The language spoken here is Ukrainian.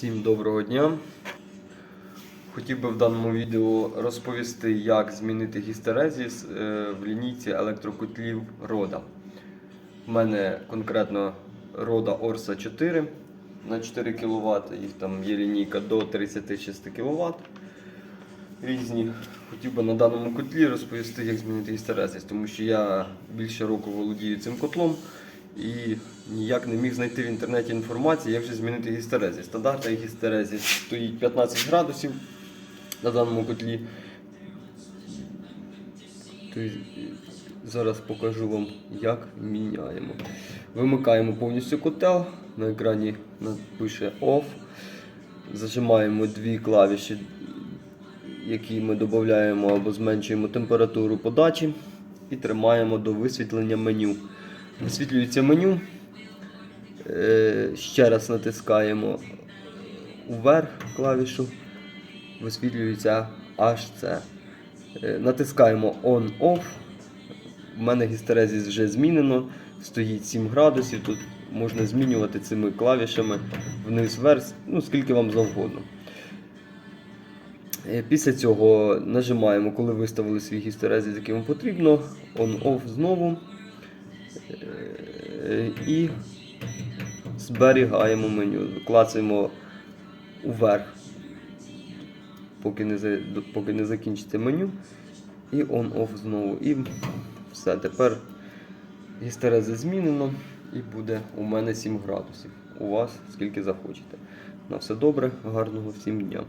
Всім доброго дня. Хотів би в даному відео розповісти, як змінити гістерезіс е, в лінійці електрокотлів Рода. У мене конкретно Рода Орса 4 на 4 кВт, їх там є лінійка до 36 кВт. Різні. Хотів би на даному котлі розповісти, як змінити гістерезіс, тому що я більше року володію цим котлом і ніяк не міг знайти в інтернеті інформації, як же змінити гістерезіс. Стандартний гістерезіс стоїть 15 градусів на даному котлі. Зараз покажу вам, як міняємо. Вимикаємо повністю котел, на екрані пише OFF. Зажимаємо дві клавіші, які ми додаємо або зменшуємо температуру подачі і тримаємо до висвітлення меню. Висвітлюється меню. Е, Ще раз натискаємо вверх клавішу, висвітлюється HC. Е, Натискаємо On-Off. У мене гістерезіс вже змінено. Стоїть 7 градусів. Тут можна змінювати цими клавішами вниз вверх, ну скільки вам завгодно. Е, Після цього нажимаємо, коли виставили свій гістерезіс, який вам потрібно. On-Off знову. Е, І зберігаємо меню. Клацаємо вверх, поки не, поки не закінчите меню. І on-off знову. І все. Тепер гістереза змінено і буде у мене 7 градусів. У вас скільки захочете. На все добре, гарного всім дня.